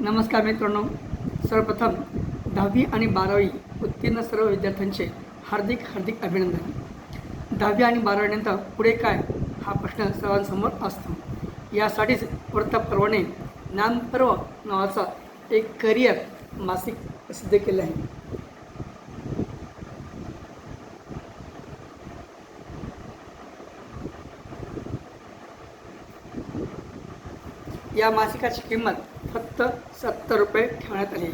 नमस्कार मित्रांनो. सर्वप्रथम दहावी आणि बारावी उत्तीर्ण सर्व विद्यार्थ्यांचे हार्दिक हार्दिक अभिनंदन. दहावी आणि बारावीनंतर पुढे काय हा प्रश्न सर्वांसमोर असतो. यासाठीच वृत्तपर्वाने ज्ञानपर्व नावाचा एक करिअर मासिक प्रसिद्ध केलं आहे. या मासिकाची किंमत फक्त सत्तर रुपये ठेवण्यात आली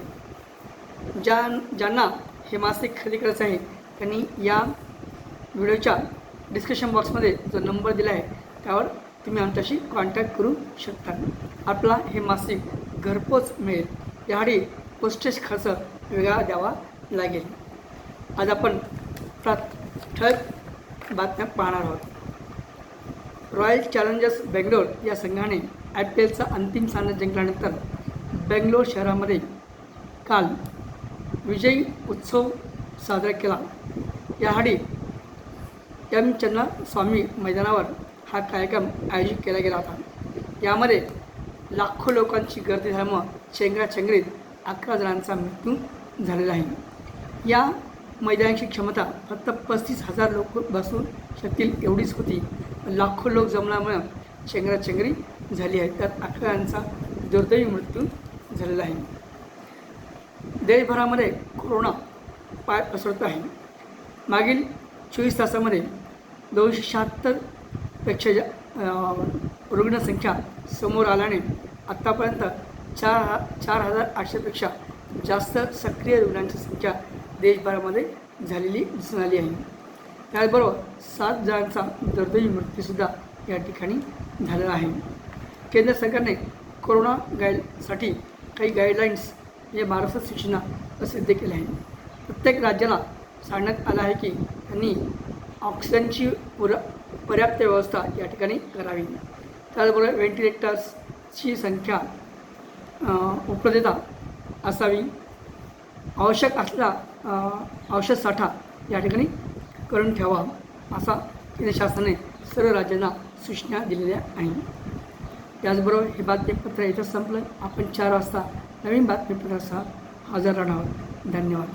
ज्या ज्यांना हे मासिक खरेदी करायचं आहे त्यांनी या व्हिडिओच्या डिस्क्रिप्शन बॉक्समध्ये जो नंबर दिला आहे त्यावर तुम्ही आमच्याशी कॉन्टॅक्ट करू शकता. आपला हे मासिक घरपोच मिळेल. यासाठी पोस्टेज खर्च वेगळा द्यावा लागेल. आज आपण ठळक बातम्या पाहणार आहोत. रॉयल चॅलेंजर्स बेंगलोर या संघाने आय पी एलचा अंतिम सामना जिंकल्यानंतर बेंगलोर शहरामध्ये काल विजयी उत्सव साजरा केला. यासाठी एम. स्वामी मैदानावर हा कार्यक्रम आयोजित केला गेला होता. यामध्ये लाखो लोकांची गर्दी झाल्यामुळं चेंगराचेंगरीत अकरा जणांचा मृत्यू झालेला आहे. या मैदानाची क्षमता फक्त पस्तीस हजार लोक बसू शकतील एवढीच होती. लाखो लोक जमल्यामुळं चेंगराचेंगरी झाली आहे. त्यात अकरा जणांचा दुर्दैवी मृत्यू झालेला आहे. देशभरामध्ये कोरोना पाय पसरत आहे. मागील चोवीस तासामध्ये दोनशे शहात्तरपेक्षा जा रुग्णसंख्या समोर आल्याने आत्तापर्यंत चार चार हजार आठशेपेक्षा जास्त सक्रिय रुग्णांची संख्या देशभरामध्ये झालेली दिसून आली आहे. त्याचबरोबर सात जणांचा दुर्दैवी मृत्यूसुद्धा या ठिकाणी झालेला आहे. केंद्र सरकारने कोरोना गाईडसाठी काही गाईडलाईन्स हे महाराष्ट्र सूचना प्रसिद्ध केल्या आहेत. प्रत्येक राज्याला सांगण्यात आलं आहे की त्यांनी ऑक्सिजनची पुर पर्याप्त व्यवस्था या ठिकाणी करावी. त्याचबरोबर व्हेंटिलेटर्सची संख्या उपलब्धता असावी. आवश्यक असला औषध साठा या ठिकाणी करून ठेवा असा केंद्र शासनाने सर्व राज्यांना सूचना दिलेल्या आहेत. त्याचबरोबर हे बातमीपत्र इथं संपलं. आपण चार वाजता नवीन बातमीपत्रासह हजर राहणार आहोत. धन्यवाद.